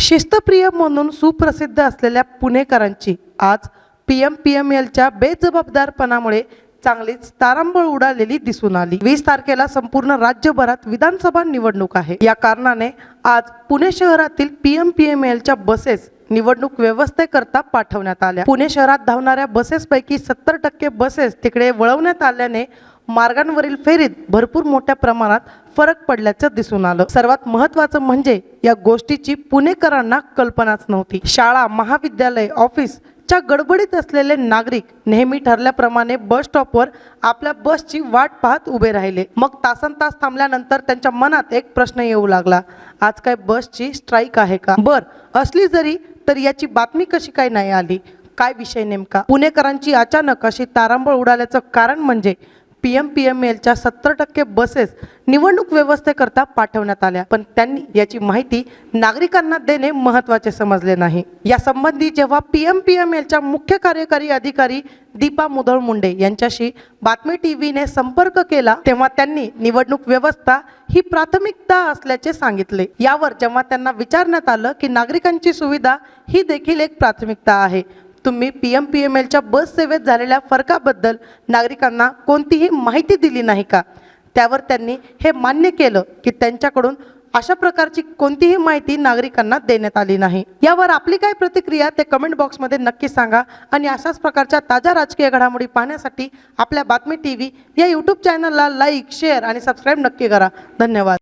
शिस्तप्रिय म्हणून सुप्रसिद्ध असलेल्या पुणेकरांची आज पी एम पी एम एलच्या बेजबाबदारपणामुळे चांगलीच तारांबळ उडालेली दिसून आली. वीस तारखेला संपूर्ण राज्यभरात विधानसभा निवडणूक आहे. या कारणाने आज पुणे शहरातील पी एम पी एम एलच्या बसेस निवडणूक व्यवस्थेकरता पाठवण्यात आल्या. पुणे शहरात धावणाऱ्या बसेसपैकी सत्तर टक्के बसेस तिकडे वळवण्यात आल्याने मार्गांवरील फेरीत भरपूर मोठ्या प्रमाणात फरक पडल्याचं दिसून आलं. सर्वात महत्त्वाचं म्हणजे या गोष्टीची पुणेकरांना कल्पनाच नव्हती. शाळा महाविद्यालय ऑफिस च्या गडबडीत असलेले नागरिक नेहमी ठरल्याप्रमाणे बस स्टॉपवर आपल्या बसची वाट पाहत उभे राहिले. मग तासन तास थांबल्यानंतर त्यांच्या मनात एक प्रश्न येऊ लागला. आज काय बसची स्ट्राईक आहे का? बर असली जरी तर याची बातमी कशी काय नाही आली? काय विषय नेमका? पुणेकरांची अचानक अशी तारांबळ उडाल्याचं कारण म्हणजे पी एम पी एम एलच्या सत्तर टक्के बसेस निवडणूक व्यवस्थेकरता पाठवण्यात आल्या. पण त्यांनी याची माहिती नागरिकांना देणे महत्त्वाचे समजले नाही. या संबंधी जेव्हा पी एम पी एम एलच्या मुख्य कार्यकारी अधिकारी दीपा मुधोळ मुंडे यांच्याशी बातमी टीव्हीने संपर्क केला तेव्हा त्यांनी निवडणूक व्यवस्था ही प्राथमिकता असल्याचे सांगितले. यावर जेव्हा त्यांना विचारण्यात आलं की नागरिकांची सुविधा ही देखील एक प्राथमिकता आहे. तुम्ही पी एम पी एम एलच्या बस सेवेत झालेल्या फरकाबद्दल नागरिकांना कोणतीही माहिती दिली नाही का? त्यावर त्यांनी हे मान्य केलं की त्यांच्याकडून अशा प्रकारची कोणतीही माहिती नागरिकांना देण्यात आली नाही. यावर आपली काय प्रतिक्रिया ते कमेंट बॉक्समध्ये नक्की सांगा आणि अशाच प्रकारच्या ताज्या राजकीय घडामोडी पाहण्यासाठी आपल्या बातमी टी व्ही या यूट्यूब चॅनलला लाईक शेअर आणि सबस्क्राईब नक्की करा. धन्यवाद.